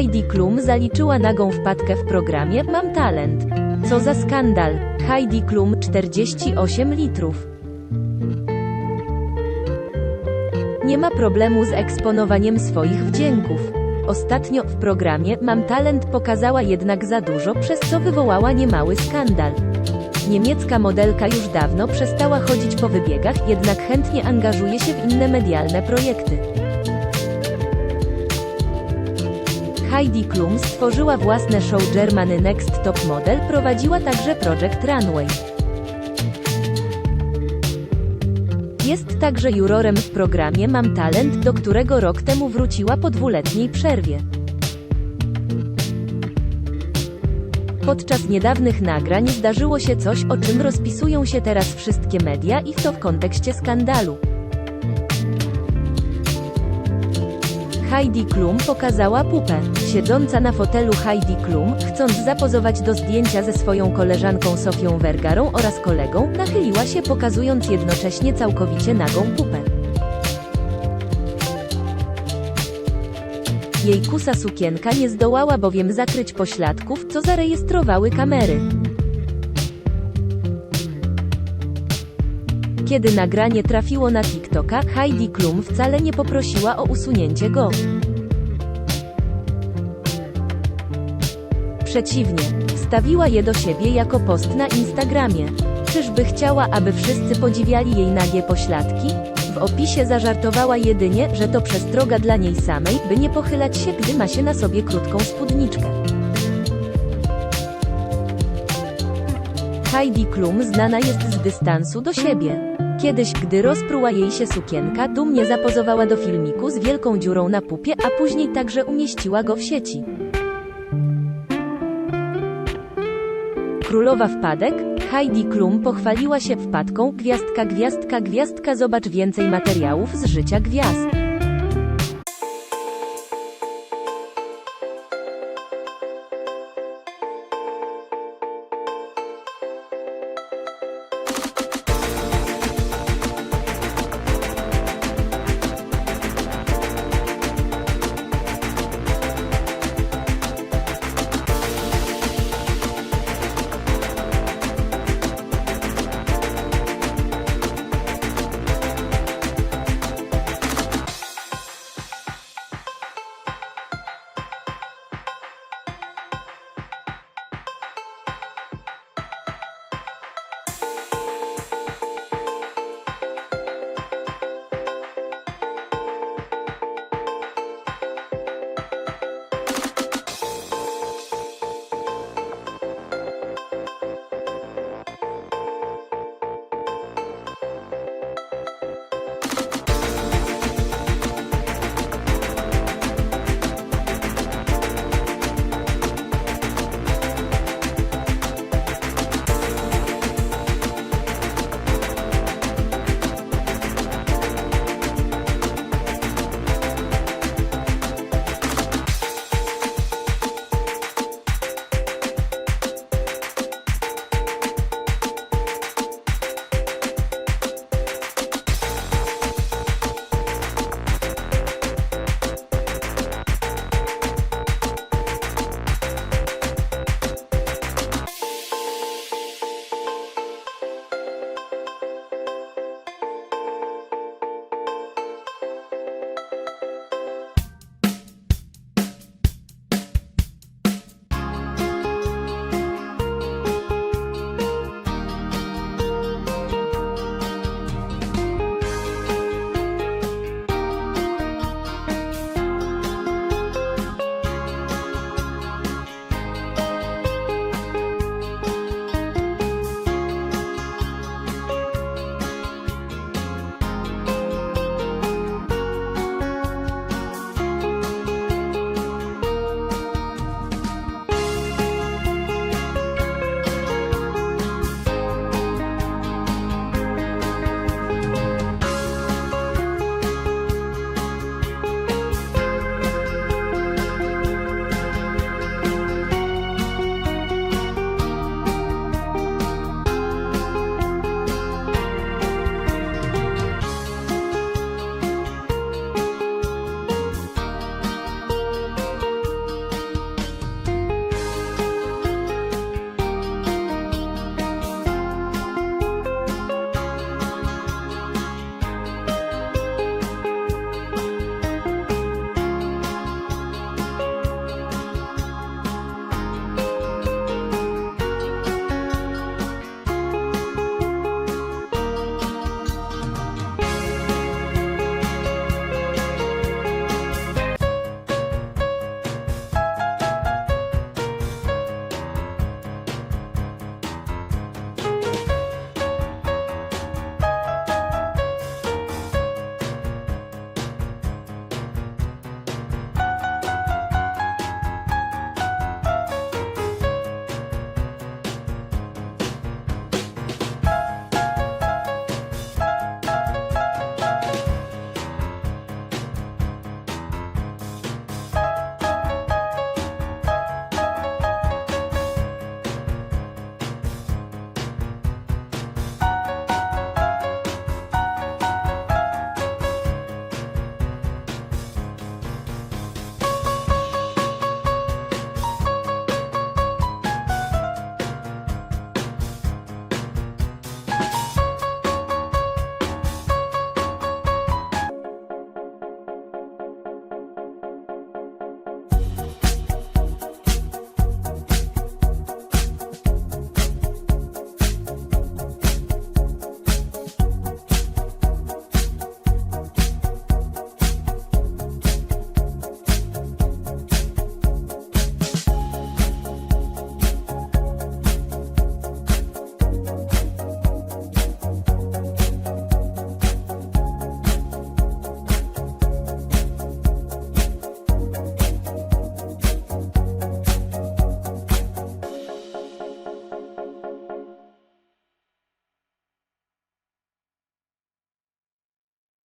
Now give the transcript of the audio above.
Heidi Klum zaliczyła nagą wpadkę w programie Mam Talent. Co za skandal. Heidi Klum 48 litrów. Nie ma problemu z eksponowaniem swoich wdzięków. Ostatnio w programie Mam Talent pokazała jednak za dużo, przez co wywołała niemały skandal. Niemiecka modelka już dawno przestała chodzić po wybiegach, jednak chętnie angażuje się w inne medialne projekty. Heidi Klum stworzyła własne show Germany Next Top Model, prowadziła także Project Runway. Jest także jurorem w programie Mam Talent, do którego rok temu wróciła po dwuletniej przerwie. Podczas niedawnych nagrań zdarzyło się coś, o czym rozpisują się teraz wszystkie media i to w kontekście skandalu. Heidi Klum pokazała pupę. Siedząca na fotelu Heidi Klum, chcąc zapozować do zdjęcia ze swoją koleżanką Sofią Vergarą oraz kolegą, nachyliła się pokazując jednocześnie całkowicie nagą pupę. Jej kusa sukienka nie zdołała bowiem zakryć pośladków, co zarejestrowały kamery. Kiedy nagranie trafiło na TikToka, Heidi Klum wcale nie poprosiła o usunięcie go. Przeciwnie, wstawiła je do siebie jako post na Instagramie. Czyżby chciała, aby wszyscy podziwiali jej nagie pośladki? W opisie zażartowała jedynie, że to przestroga dla niej samej, by nie pochylać się, gdy ma się na sobie krótką spódniczkę. Heidi Klum znana jest z dystansu do siebie. Kiedyś, gdy rozpruła jej się sukienka, dumnie zapozowała do filmiku z wielką dziurą na pupie, a później także umieściła go w sieci. Królowa wpadek? Heidi Klum pochwaliła się wpadką, gwiazdka, gwiazdka, gwiazdka, zobacz więcej materiałów z życia gwiazd.